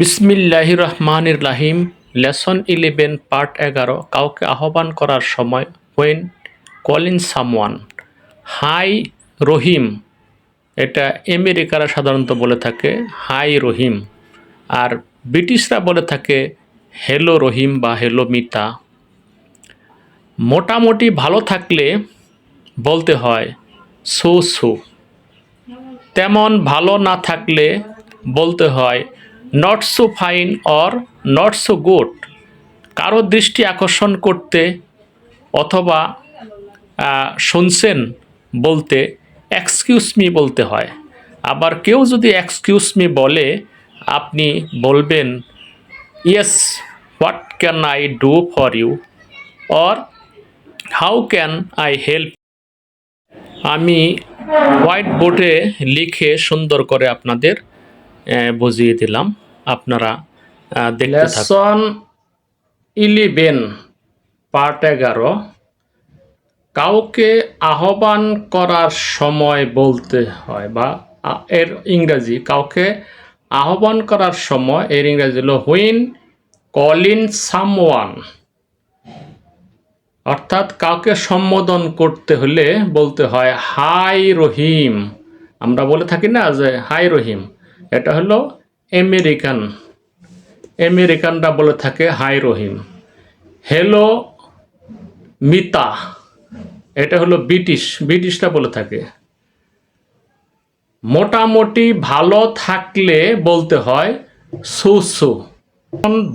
বিসমিল্লাহ রহমানির রাহিম lesson eleven, part এগারো, কাউকে আহ্বান করার সময় when calling someone. Hi Rahim, এটা আমেরিকারা সাধারণত বলে থাকে, হাই রহিম। আর ব্রিটিশরা বলে থাকে, হ্যালো রহিম বা হ্যালো মিতা। মোটামুটি ভালো থাকলে বলতে হয়, সো সো। তেমন ভালো না থাকলে বলতে হয় not so fine or not so good কারও দৃষ্টি আকর্ষণ করতে অথবা শুনছেন বলতে এক্সকিউজ মি বলতে হয়। আবার কেউ যদি এক্সকিউজ মি বলে, আপনি বলবেন yes what can I do for you or how can I help আমি হোয়াইট বোর্ডে লিখে সুন্দর করে আপনাদের বুঝিয়ে দিলাম। আপনারা লেসন ইলেভেন, পার্ট এগারো। কাউকে আহ্বান করার সময় বলতে হয় বা এর ইংরাজি, কাউকে আহ্বান করার সময় এর ইংরাজি হলো হুইন কলিন সামওয়ান। অর্থাৎ কাউকে সম্বোধন করতে হলে বলতে হয়, হাই রহিম। আমরা বলে থাকি না যে, হাই রহিম। এটা হলো আমেরিকান, আমেরিকানরা বলে থাকে, হাই রহিম। হ্যালো, মিতা। এটা হলো ব্রিটিশ, ব্রিটিশরা বলে থাকে। মোটামুটি ভালো থাকলে, বলতে হয় সুসু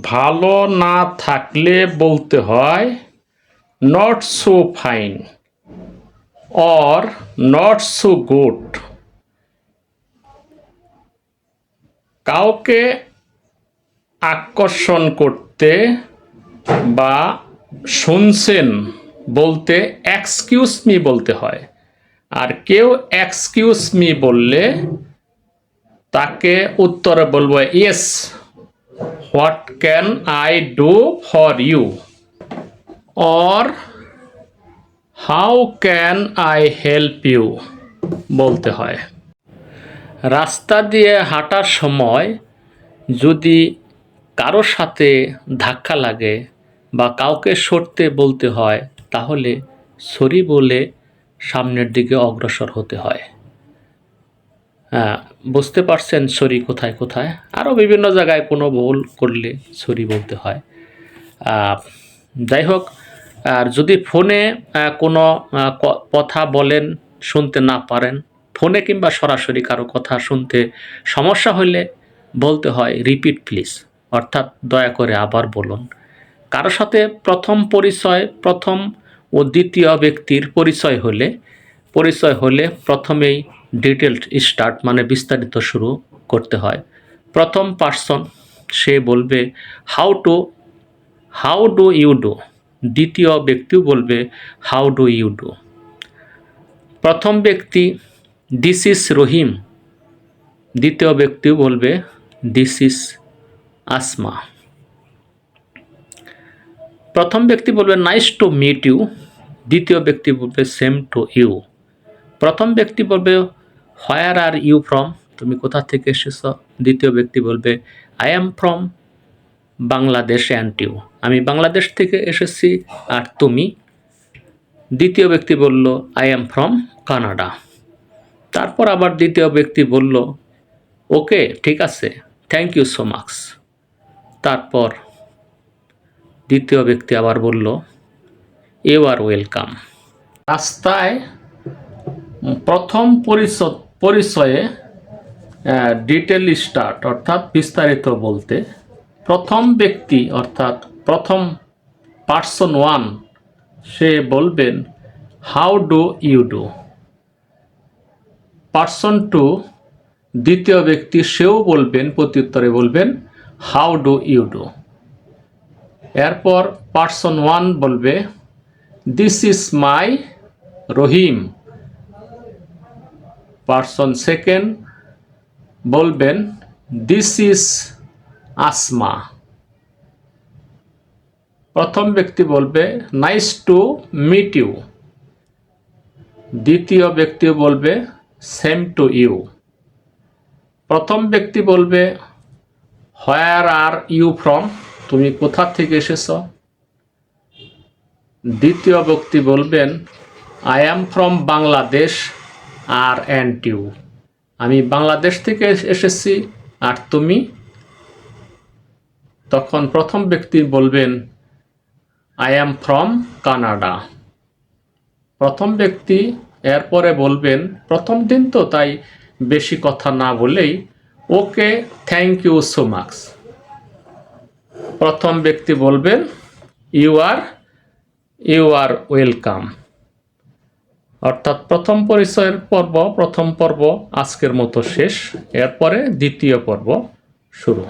ভালো না থাকলে, বলতে হয়, not so fine or not so good কাউকে আকর্ষণ করতে বা শুনছেন বলতে এক্সকিউজ মি বলতে হয়। আর কেউ এক্সকিউজ মি বললে তাকে উত্তরে বলব yes what can I do for you or how can I help you বলতে হয়। রাস্তা দিয়ে হাঁটার সময় যদি কারোর সাথে ধাক্কা লাগে বা কাউকে সরতে বলতে হয়, তাহলে সরি বলে সামনের দিকে অগ্রসর হতে হয়। বুঝতে পারছেন সরি কোথায় কোথায়? আরও বিভিন্ন জায়গায় কোনো ভুল করলে সরি বলতে হয়। যাই হোক, আর যদি ফোনে কোনো কথা বলেন, শুনতে না পারেন ফোনে কিংবা সরাসরি কারও কথা শুনতে সমস্যা হলে বলতে হয়, রিপিট প্লিজ। অর্থাৎ, দয়া করে আবার বলুন। কারও সাথে প্রথম পরিচয়, প্রথম ও দ্বিতীয় ব্যক্তির পরিচয় হলে পরিচয় হলে প্রথমেই ডিটেলড স্টার্ট মানে বিস্তারিত শুরু করতে হয়। প্রথম পার্সন, সে বলবে, how to, how do you do? দ্বিতীয় ব্যক্তিও বলবে, হাউ ডু ইউ ডু? প্রথম ব্যক্তি দিস ইজ রহিম দ্বিতীয় ব্যক্তিও বলবে দিস ইজ আসমা প্রথম ব্যক্তি বলবে নাইস টু মিট ইউ দ্বিতীয় ব্যক্তি বলবে সেম টু ইউ প্রথম ব্যক্তি বলবে হোয়ার আর ইউ ফ্রম তুমি কোথা থেকে এসেছ? দ্বিতীয় ব্যক্তি বলবে I am from Bangladesh and you আমি বাংলাদেশ থেকে এসেছি, আর তুমি? দ্বিতীয় ব্যক্তি বলল আই অ্যাম ফ্রম কানাডা তারপর আবার দ্বিতীয় ব্যক্তি বলল, ওকে, ঠিক আছে থ্যাংক ইউ সো মাচ তারপর দ্বিতীয় ব্যক্তি আবার বলল ইউ আর ওয়েলকাম রাস্তায় প্রথম পরিচয় পরিচয়ে ডিটেল স্টার্ট অর্থাৎ বিস্তারিত বলতে, প্রথম ব্যক্তি, অর্থাৎ প্রথম পার্সন ওয়ান সে বলবেন how do you do person two দ্বিতীয় ব্যক্তি সেও বলবেন, প্রত্যুত্তরে বলবেন, হাউ ডু ইউ ডু? এরপর পার্সন ওয়ান বলবে, this is my Rahim. Person second বলবেন, দিস ইজ আসমা। প্রথম ব্যক্তি বলবে, নাইস টু মিট ইউ। দ্বিতীয় ব্যক্তি বলবে সেম টু ইউ প্রথম ব্যক্তি বলবে হোয়ার আর ইউ ফ্রম তুমি কোথা থেকে এসেছ? দ্বিতীয় ব্যক্তি বলবেন আই অ্যাম ফ্রম বাংলাদেশ আর অ্যান্ড ইউ আমি বাংলাদেশ থেকে এসেছি আর তুমি? তখন প্রথম ব্যক্তি বলবেন আই অ্যাম ফ্রম কানাডা প্রথম ব্যক্তি এরপরে বলবেন, প্রথম দিন তো তাই বেশি কথা না বলেই okay, thank you so much. প্রথম ব্যক্তি বলবেন, you are you are welcome. অর্থাৎ প্রথম পরিচয়ের পর্ব, প্রথম পর্ব আজকের মতো শেষ। এরপরে দ্বিতীয় পর্ব শুরু।